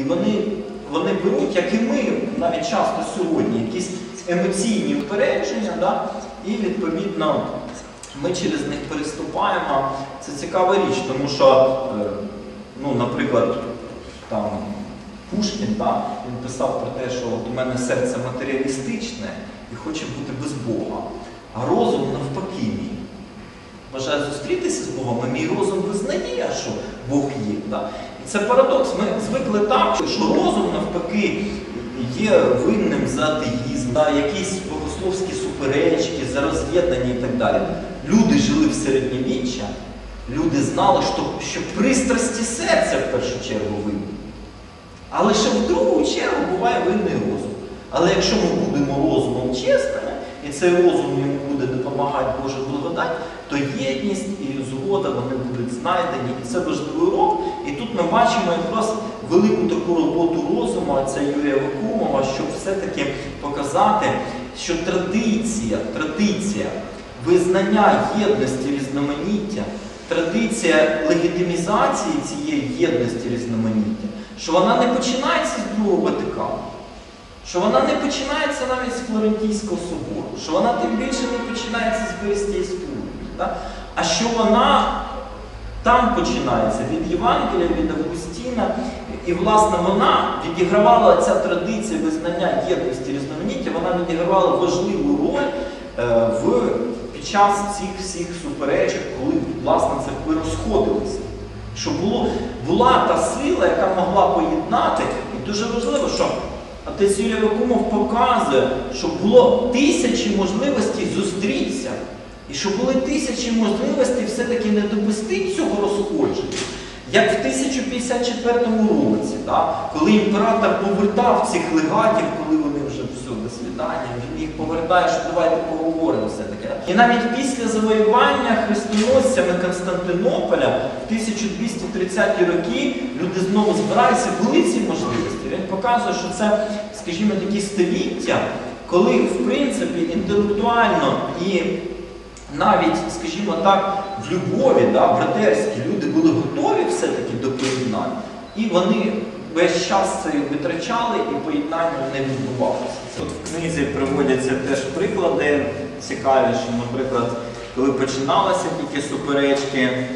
І вони, вони беруть, як і ми навіть часто сьогодні, якісь емоційні упередження, да? і відповідно ми через них переступаємо. Це цікава річ, тому що, е, ну, наприклад, там Пушкін, да, він писав про те, що от у мене серце матеріалістичне і хоче бути без Бога, а розум навпаки мій. Бажає зустрітися з Богом, а мій розум визнає, що Бог є. Да? Це парадокс. Ми звикли так, що розум навпаки є винним за атеїзм, да, якісь богословські суперечки, за роз'єднання і так далі. Люди жили в середньовіччя, люди знали, що, що пристрасті серця в першу чергу винні. А лише в другу чергу буває винний розум. Але якщо ми будемо розумом чесними, і цей розум йому буде допомагати Божа благодать, то єдність і згода вони будуть знайдені. І це важливий урок. І тут ми бачимо якраз велику таку роботу розуму, це Юрія Вакумова, щоб все-таки показати, що традиція, традиція визнання єдності різноманіття, традиція легітимізації цієї єдності різноманіття, що вона не починається з Другого Ватикану, що вона не починається навіть з Флорентійського собору, що вона тим більше не починається з унії, да? а що вона там починається від Євангелія, від Августіна. І, власне, вона відігравала ця традиція визнання єдності різноманіття, вона відігравала важливу роль е, в, під час цих всіх суперечок, коли власне церкви розходилися. Що було, була та сила, яка могла поєднати, і дуже важливо, що отець Юрій Вакумов показує, що було тисячі можливостей зустрітися, і що були тисячі можливостей все-таки не допустити цього розходження. Як в 1054 році, да, коли імператор повертав цих легатів, коли вони вже все, до свідання, він їх повертає, що давайте поговоримо все-таки. І навіть після завоювання хрестоносцями Константинополя в 1230 роки люди знову збиралися, були ці можливості. Показує, що це, скажімо, такі століття, коли, в принципі, інтелектуально і навіть, скажімо так, в любові, да, братерські люди були готові все-таки до поєднання, і вони весь час це витрачали і поєднання не відбувалося. В книзі приводяться теж приклади цікаві, що, наприклад, коли починалися тільки суперечки,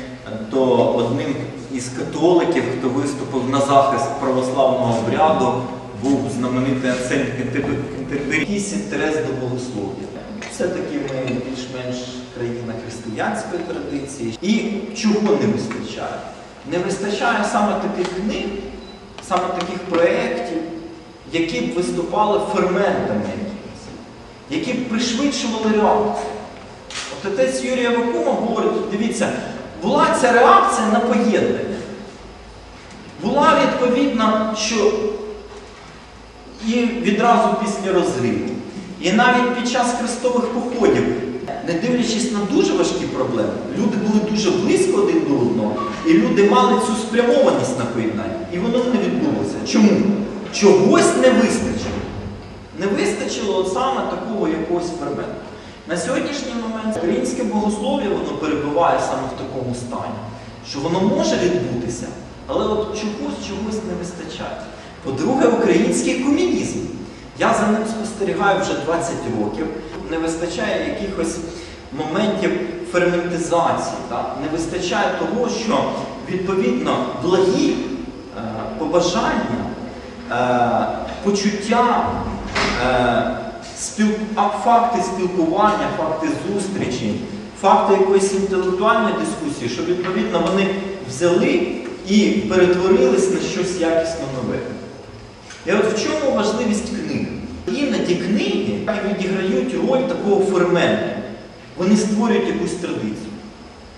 то одним із католиків, хто виступив на захист православного обряду, був знаменитий Ансельм Кентербері. Якийсь інтерес до богослов'я. Все-таки ми більш-менш країна християнської традиції. І чого не вистачає? Не вистачає саме таких книг, саме таких проєктів, які б виступали ферментами які б пришвидшували реакцію. От отець Юрій Авакумов говорить, дивіться, була ця реакція на поєднання. Була відповідно, що і відразу після розриву. І навіть під час хрестових походів, не дивлячись на дуже важкі проблеми, люди були дуже близько один до одного, і люди мали цю спрямованість на поєднання. І воно не відбулося. Чому? Чогось не вистачило. Не вистачило саме такого якогось ферменту. На сьогоднішній момент українське богослов'я воно перебуває саме в такому стані, що воно може відбутися, але от чогось чогось не вистачає. По-друге, український комунізм. Я за ним спостерігаю вже 20 років. Не вистачає якихось моментів ферментизації, так? не вистачає того, що відповідно благі е, побажання, е, почуття, е, спіл... а факти спілкування, факти зустрічі, факти якоїсь інтелектуальної дискусії, що відповідно вони взяли і перетворились на щось якісно нове. І от в чому важливість книг? Іноді книги відіграють роль такого ферменту. Вони створюють якусь традицію.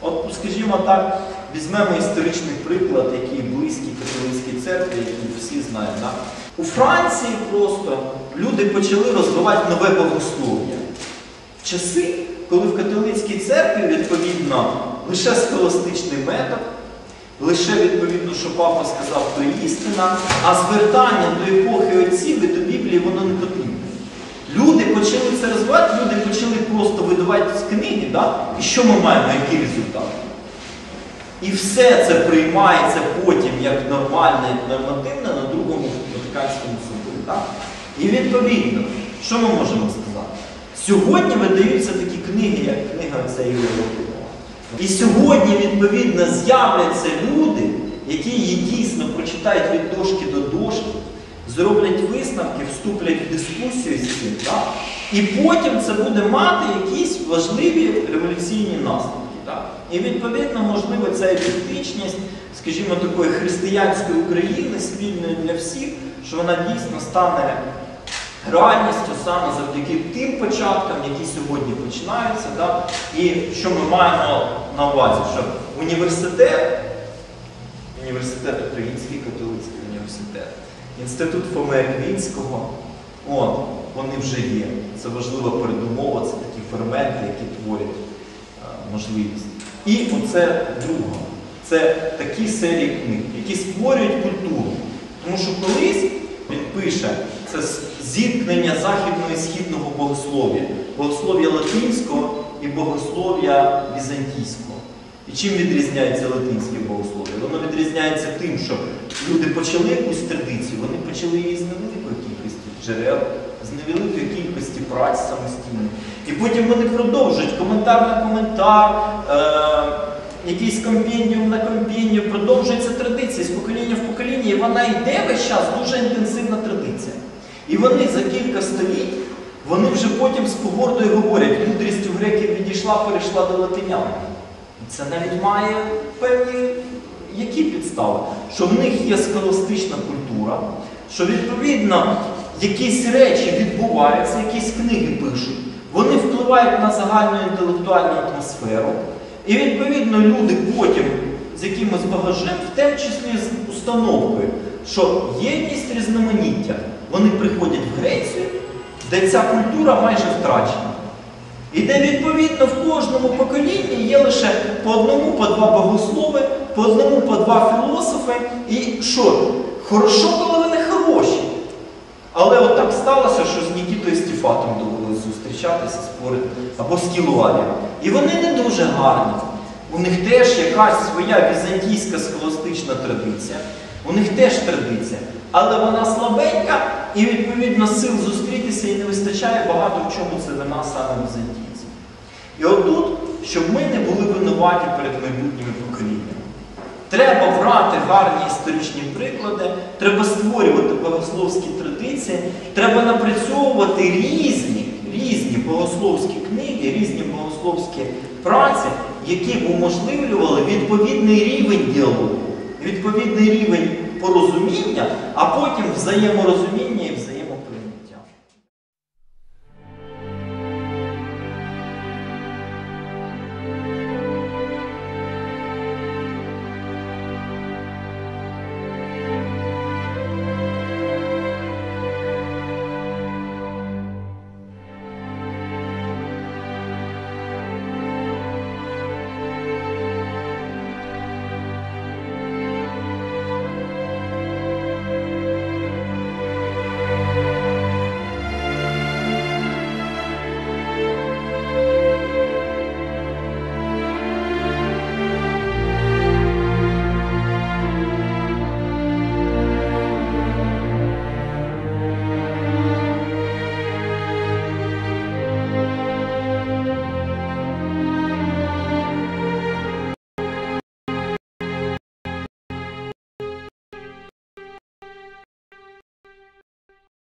От, скажімо так, візьмемо історичний приклад, який близький католицькій церкві, який всі знають. Так? У Франції просто люди почали розвивати нове богослов'я. В часи, коли в католицькій церкві, відповідно, лише схоластичний метод, лише відповідно, що папа сказав, то істина, а звертання до епохи отців і до Біблії воно не потрібно. Люди почали це розвивати, люди почали просто видавати з книги, да? і що ми маємо, який результат? І все це приймається потім як нормальне, як нормативне І відповідно, що ми можемо сказати? Сьогодні видаються такі книги, як книга ця Юрія. І сьогодні, відповідно, з'являться люди, які її дійсно прочитають від дошки до дошки, зроблять висновки, вступлять в дискусію з цим, і потім це буде мати якісь важливі революційні наслідки. І відповідно, можливо, ця ідентичність, скажімо, такої християнської України, спільної для всіх, що вона дійсно стане реальністю саме завдяки тим початкам, які сьогодні починаються. Да? І що ми маємо на увазі, що університет, університет Український католицький університет, інститут Фоми Аквінського, от, вони вже є. Це важлива передумова, це такі ферменти, які творять е, можливість. І оце друге. Це такі серії книг, які створюють культуру. Тому що колись він пише, це зіткнення західного і східного богослов'я, богослов'я латинського і богослов'я візантійського. І чим відрізняється латинське богослов'я? Воно відрізняється тим, що люди почали якусь традицію, вони почали її з невеликої кількості джерел, з невеликої кількості праць самостійно. І потім вони продовжують коментар на коментар, е- якийсь компендіум на компендіум, продовжується традиція з покоління в покоління, і вона йде весь час дуже інтенсивна традиція. І вони за кілька століть, вони вже потім з погордою говорять, мудрість у греків відійшла, перейшла до латинян. Це навіть має певні які підстави? Що в них є схоластична культура, що відповідно якісь речі відбуваються, якісь книги пишуть, вони впливають на загальну інтелектуальну атмосферу. І відповідно люди потім з якимось багажем, в тому числі з установкою, що єдність різноманіття, вони приходять в Грецію, де ця культура майже втрачена. І де відповідно в кожному поколінні є лише по одному, по два богослови, по одному, по два філософи. І що? Хорошо, коли. Але от так сталося, що з Нікітою Стефатом довелося зустрічатися, спорити, або з Кілуарієм. І вони не дуже гарні. У них теж якась своя візантійська схоластична традиція. У них теж традиція. Але вона слабенька, і відповідно сил зустрітися і не вистачає багато в чому це вина саме візантійців. І отут, щоб ми не були винуваті перед майбутніми поколіннями. Треба брати гарні історичні приклади, треба створювати богословські традиції, треба напрацьовувати різні, різні богословські книги, різні богословські праці, які б уможливлювали відповідний рівень діалогу, відповідний рівень порозуміння, а потім взаєморозуміння і